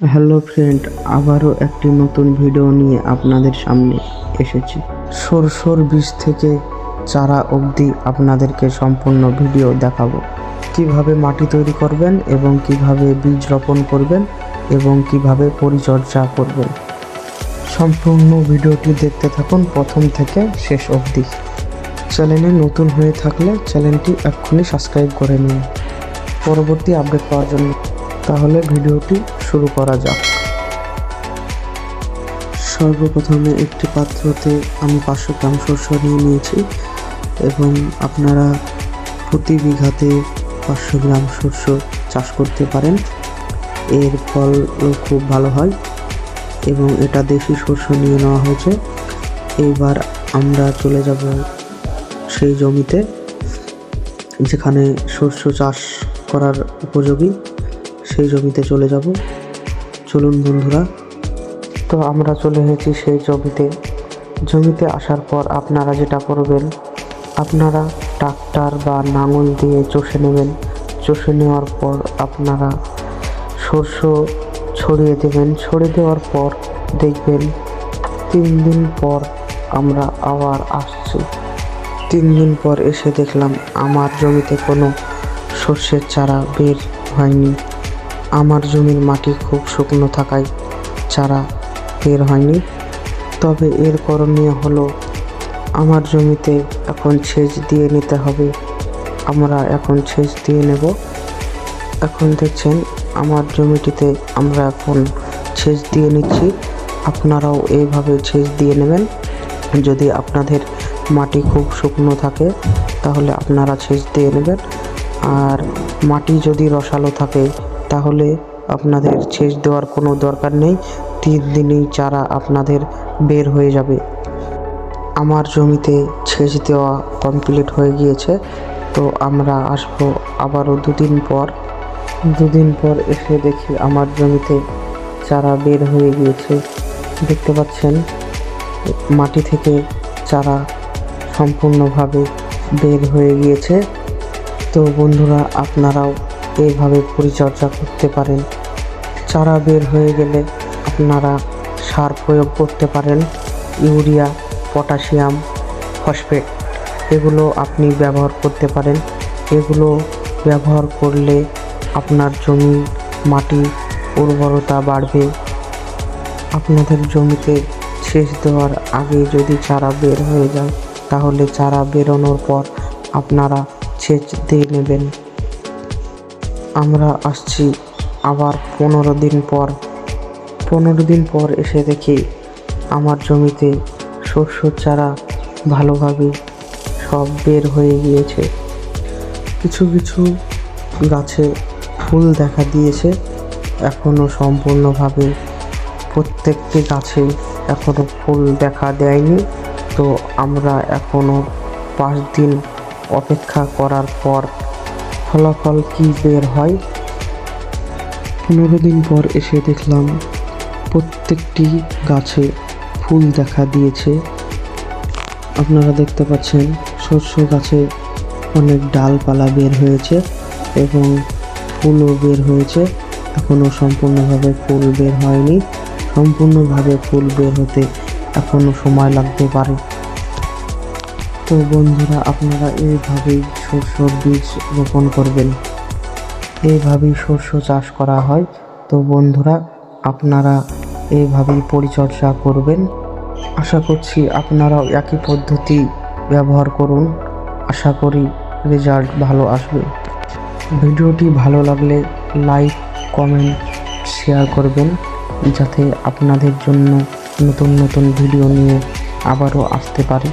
Hello friend আবারও একটি নতুন ভিডিও নিয়ে আপনাদের সামনে এসেছি। সরষর বীজ থেকে চারা অবধি আপনাদেরকে সম্পূর্ণ ভিডিও দেখাবো। কীভাবে মাটি তৈরি করবেন এবং কীভাবে বীজ রোপণ করবেন এবং কীভাবে পরিচর্যা করবেন। সম্পূর্ণ ভিডিওটি দেখতে থাকুন প্রথম থেকে শেষ অবধি। চ্যানেলে নতুন হয়ে থাকলে চ্যানেলটি এক্ষুনি সাবস্ক্রাইব করে নিন। পরবর্তী আপডেট পাওয়ার জন্য। তাহলে ভিডিওটি শুরু করা যাক। সর্বপ্রথমে একটি পাত্রতে আমি পাঁচশো গ্রাম শস্য নিয়ে নিয়েছি এবং আপনারা প্রতি বিঘাতে পাঁচশো গ্রাম শস্য চাষ করতে পারেন। এর ফল খুব ভালো হয় এবং এটা দেশি শস্য নিয়ে নেওয়া হয়েছে। এইবার আমরা চলে যাব সেই জমিতে, যেখানে শস্য চাষ করার উপযোগী। সেই জমিতে চলে যাব। চলুন বন্ধুরা। তো আমরা চলে এসেছি সেই জমিতে। জমিতে আসার পর আপনারা যেটা করবেন, আপনারা ট্রাক্টর বা নাঙল দিয়ে চষে নেবেন। চষে নেওয়ার পর আপনারা শস্য ছড়িয়ে দেবেন। ছড়িয়ে দেওয়ার পর দেখবেন তিন দিন পর আমরা আবার আসছি। তিন দিন পর এসে দেখলাম আমার জমিতে কোনো সর্ষের চারা বের হয়নি। আমার জমির মাটি খুব শুকনো থাকায় চারা বের হয়নি। তবে এর করণীয় হলো, আমার জমিতে এখন সেচ দিয়ে নিতে হবে। আমরা এখন সেচ দিয়ে নেব। এখন দেখছেন, আমার জমিটিতে আমরা এখন সেচ দিয়ে নিচ্ছি। আপনারাও এইভাবে সেচ দিয়ে নেবেন। যদি আপনাদের মাটি খুব শুকনো থাকে, তাহলে আপনারা সেচ দিয়ে নেবেন। আর মাটি যদি রসালো থাকে তাহলে আপনাদের সেচ দেওয়ার কোনো দরকার নেই। তিন দিনেই চারা আপনাদের বের হয়ে যাবে। আমার জমিতে সেচ দেওয়া কমপ্লিট হয়ে গিয়েছে। তো আমরা আসব আবারও দুদিন পর। দুদিন পর এসে দেখি আমার জমিতে চারা বের হয়ে গিয়েছে। দেখতে পাচ্ছেন, মাটি থেকে চারা সম্পূর্ণভাবে বের হয়ে গিয়েছে। তো বন্ধুরা, আপনারাও এইভাবে পরিচর্যা করতে পারেন। চারা বের হয়ে গেলে আপনারা সার প্রয়োগ করতে পারেন। ইউরিয়া, পটাশিয়াম, ফসফেট, এগুলো আপনি ব্যবহার করতে পারেন। এগুলো ব্যবহার করলে আপনার জমি মাটি উর্বরতা বাড়বে। আপনাদের জমিতে সেচ দেওয়ার আগে যদি চারা বের হয়ে যায়, তাহলে চারা বেরোনোর পর আপনারা সেচ দিয়ে নেবেন। আমরা আসছি আবার পনেরো দিন পর। পনেরো দিন পর এসে দেখি আমার জমিতে শস্য চারা ভালোভাবে সব বের হয়ে গিয়েছে। কিছু কিছু গাছে ফুল দেখা দিয়েছে এখনও সম্পূর্ণভাবে প্রত্যেকটি গাছে এখনও ফুল দেখা দেয়নি। তো আমরা এখনও পাঁচ দিন অপেক্ষা করার পর ফলাফল কি বের হয়? পনেরো দিন পর এসে দেখলাম প্রত্যেকটি গাছে ফুল দেখা দিয়েছে। আপনারা দেখতে পাচ্ছেন শস্য গাছে অনেক ডালপালা বের হয়েছে এবং ফুলও বের হয়েছে। এখনও সম্পূর্ণভাবে ফুল বের হয়নি। সম্পূর্ণভাবে ফুল বের হতে এখনও সময় লাগতে পারে। তো বন্ধুরা, আপনারা এইভাবেই শস্যর বীজ রোপণ করবেন। এইভাবেই শস্য চাষ করা হয়। তো বন্ধুরা, আপনারা এইভাবেই পরিচর্যা করবেন। আশা করছি আপনারাও একই পদ্ধতি ব্যবহার করুন। আশা করি রেজাল্ট ভালো আসবে। ভিডিওটি ভালো লাগলে লাইক, কমেন্ট, শেয়ার করবেন। যাতে আপনাদের জন্য নতুন নতুন ভিডিও নিয়ে আবারও আসতে পারি।